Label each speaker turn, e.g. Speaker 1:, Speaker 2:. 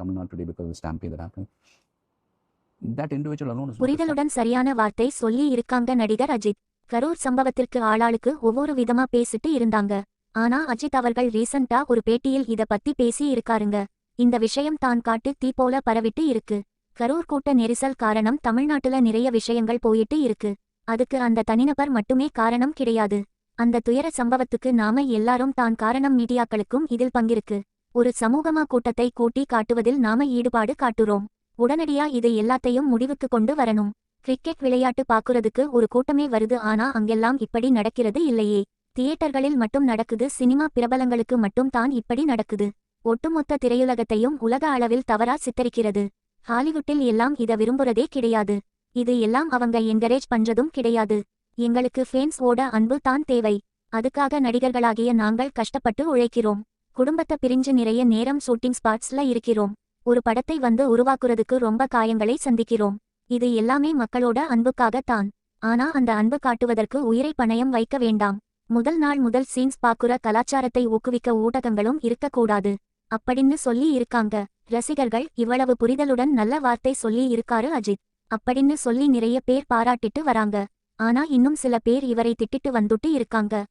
Speaker 1: Tamil Nadu today because of the stampede that happened. That individual alone is
Speaker 2: புரிதலுடன் சரியான வார்த்தை சொல்லி இருக்காங்க நடிகர் அஜித். கரூர் சம்பவத்திற்கு ஆளாளுக்கு ஒவ்வொரு விதமா பேசிட்டு இருந்தாங்க. ஆனா அஜித் அவர்கள் ரீசண்டா ஒரு பேட்டியில் இத பத்தி பேசி இருக்காருங்க. இந்த விஷயம் தான் காட்டு தீ போல பரவிட்டு இருக்கு. கரூர் கூட்ட நெரிசல் காரணம் தமிழ்நாட்டுல நிறைய விஷயங்கள் போயிட்டு இருக்கு. அதுக்கு அந்த தனிநபர் மட்டுமே காரணம் கிடையாது. அந்த துயர சம்பவத்துக்கு நாம எல்லாரும் தான் காரணம் மீடியாக்களுக்கும் இதில் பங்கிருக்கு. ஒரு சமூகமா கூட்டத்தை கூட்டி காட்டுவதில் நாம ஈடுபாடு காட்டுறோம். உடனடியா இது எல்லாத்தையும் முடிவுக்கு கொண்டு வரணும். கிரிக்கெட் விளையாட்டு பாக்குறதுக்கு ஒரு கூட்டமே வருது ஆனா அங்கெல்லாம் இப்படி நடக்கிறது இல்லையே. தியேட்டர்களில் மட்டும் நடக்குது சினிமா பிரபலங்களுக்கு மட்டும் தான் இப்படி நடக்குது. ஒட்டுமொத்த திரையுலகத்தையும் உலக அளவில் தவறா சித்தரிக்கிறது. ஹாலிவுட்டில் எல்லாம் இத விரும்புறதே கிடையாது. இது எல்லாம் அவங்க என்கரேஜ் பண்றதும் கிடையாது. எங்களுக்கு ஃபேன்ஸ் ஓட அன்பு தான் தேவை. அதுக்காக நடிகர்களாகிய நாங்கள் கஷ்டப்பட்டு உழைக்கிறோம். குடும்பத்தை பிரிஞ்சு நிறைய நேரம் ஷூட்டிங் ஸ்பாட்ஸ்ல இருக்கிறோம். ஒரு படத்தை வந்து உருவாக்குறதுக்கு ரொம்ப காயங்களை சந்திக்கிறோம். இது எல்லாமே மக்களோட அன்புக்காக தான் ஆனா அந்த அன்பு காட்டுவதற்கு உயிரை பணயம் வைக்க வேண்டாம். முதல் நாள் முதல் சீன்ஸ் பாக்குற கலாச்சாரத்தை ஊக்குவிக்க ஊடகங்களும் இருக்கக்கூடாது. அப்படின்னு சொல்லி இருக்காங்க. ரசிகர்கள் இவ்வளவு புரிதலுடன் நல்ல வார்த்தை சொல்லி இருக்காரு அஜித். அப்படின்னு சொல்லி நிறைய பேர் பாராட்டிட்டு வராங்க. ஆனா இன்னும் சில பேர் இவரை திட்டிட்டு வந்துட்டு இருக்காங்க.